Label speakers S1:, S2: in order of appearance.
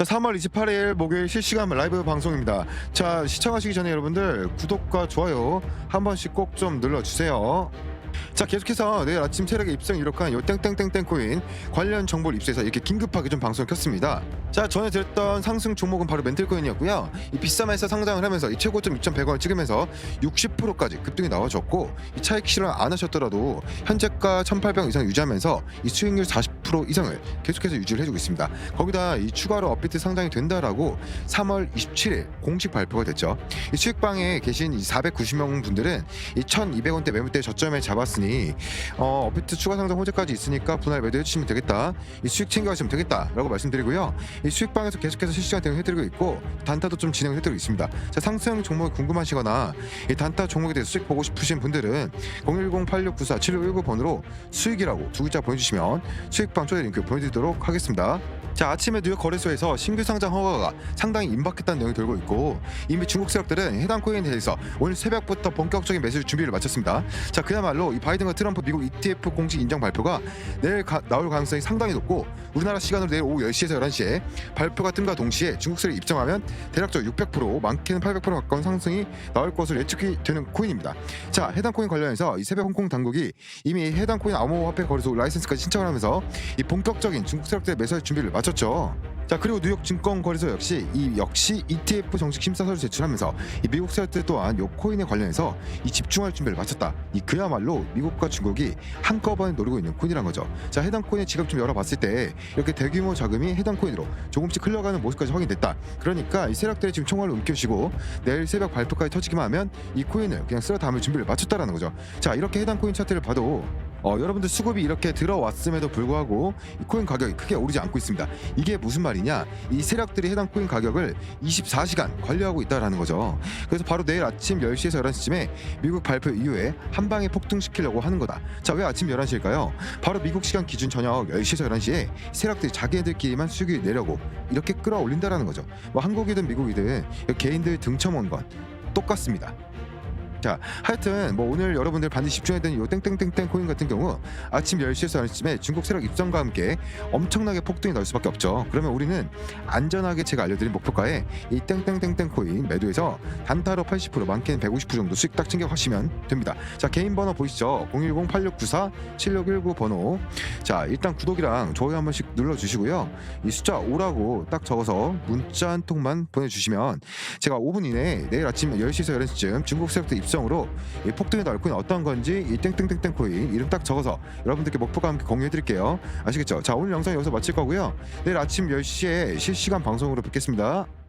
S1: 자, 3월 28일 목요일 실시간 라이브 방송입니다. 자, 시청하시기 전에 여러분들 구독과 좋아요 한 번씩 꼭 좀 눌러주세요. 자, 계속해서 내일 아침 세력의 입성 이력한 요 땡땡땡땡 코인 관련 정보를 입수해서 이렇게 긴급하게 좀 방송을 켰습니다. 자, 전에 드렸던 상승 종목은 바로 멘틀 코인이었고요. 이 비싸면서 상장을 하면서 이 최고점 6,100원을 찍으면서 60%까지 급등이 나와줬고 이 차익 실현 안 하셨더라도 현재가 1,800원 이상 유지하면서 이 수익률 40% 이상을 계속해서 유지를 해주고 있습니다. 거기다 이 추가로 업비트 상장이 된다라고 3월 27일 공식 발표가 됐죠. 이 수익방에 계신 이 490명 분들은 이 1,200원대 매물대 저점에 잡았으니 어, 업비트 추가 상장 호재까지 있으니까 분할 매도해 주시면 되겠다. 이 수익 챙겨가시면 되겠다라고 말씀드리고요. 이 수익방에서 계속해서 실시간 대응 해 드리고 있고 단타도 좀 진행을 해 드리고 있습니다. 자, 상승 종목이 궁금하시거나 이 단타 종목에 대해서 수익 보고 싶으신 분들은 010-8694-7619 번호로 수익이라고 두 글자 보내주시면 수익방 초대 링크 보내드리도록 하겠습니다. 자 아침에 뉴욕 거래소에서 신규 상장 허가가 상당히 임박했다는 내용이 돌고 있고 이미 중국 세력들은 해당 코인에 대해서 오늘 새벽부터 본격적인 매수 준비를 마쳤습니다. 자 그야말로 이 바이든과 트럼프 미국 ETF 공식 인정 발표가 내일 가- 나올 가능성이 상당히 높고 우리나라 시간으로 내일 오후 10시에서 11시에 발표가 뜸과 동시에 중국 세력이 입장하면 대략적으로 600% 많게는 800% 가까운 상승이 나올 것으로 예측이 되는 코인입니다. 자 해당 코인 관련해서 이 새벽 홍콩 당국이 이미 해당 코인 암호화폐 거래소 라이센스까지 신청을 하면서 이 본격적인 중국 세력들의 매수할 준비를 마쳤 죠. 자 그리고 뉴욕 증권거래소 역시 이 역시 ETF 정식 심사서를 제출하면서 이 미국 세력들 또한 이 코인에 관련해서 이 집중할 준비를 마쳤다. 이 그야말로 미국과 중국이 한꺼번에 노리고 있는 코인이란 거죠. 자 해당 코인의 지갑 좀 열어봤을 때 이렇게 대규모 자금이 해당 코인으로 조금씩 흘러가는 모습까지 확인됐다. 그러니까 이 세력들이 지금 총알을 움켜쥐고 내일 새벽 발표까지 터지기만 하면 이 코인을 그냥 쓸어 담을 준비를 마쳤다라는 거죠. 자 이렇게 해당 코인 차트를 봐도 어, 여러분들 수급이 이렇게 들어왔음에도 불구하고 이 코인 가격이 크게 오르지 않고 있습니다. 이게 무슨 말이냐? 이 세력들이 해당 코인 가격을 24시간 관리하고 있다라는 거죠. 그래서 바로 내일 아침 10시에서 11시쯤에 미국 발표 이후에 한 방에 폭등시키려고 하는 거다. 자, 왜 아침 11시일까요? 바로 미국 시간 기준 저녁 10시에서 11시에 세력들이 자기네들끼리만 수익을 내려고 이렇게 끌어올린다라는 거죠. 뭐 한국이든 미국이든 개인들 등쳐먹은 건 똑같습니다. 자, 하여튼 뭐 오늘 여러분들 반드시 집중해야 되는 요 땡땡땡땡 코인 같은 경우 아침 10시에서 11시쯤에 중국 세력 입성과 함께 엄청나게 폭등이 나올 수밖에 없죠. 그러면 우리는 안전하게 제가 알려드린 목표가에 이 땡땡땡땡 코인 매도해서 단타로 80% 많게는 150% 정도 수익 딱 챙겨 가시면 됩니다. 자, 개인 번호 보이시죠? 010-8694-7619 번호. 자, 일단 구독이랑 좋아요 한 번씩 눌러 주시고요. 이 숫자 5라고 딱 적어서 문자 한 통만 보내 주시면 제가 5분 이내에 내일 아침 10시에서 11시쯤 중국 세력들 입 성으로 이 폭등에 나올 코인 어떤 건지 이 땡땡땡땡 코인 이름 딱 적어서 여러분들께 목표가 함께 공유해드릴게요. 아시겠죠? 자 오늘 영상 여기서 마칠 거고요. 내일 아침 10시에 실시간 방송으로 뵙겠습니다.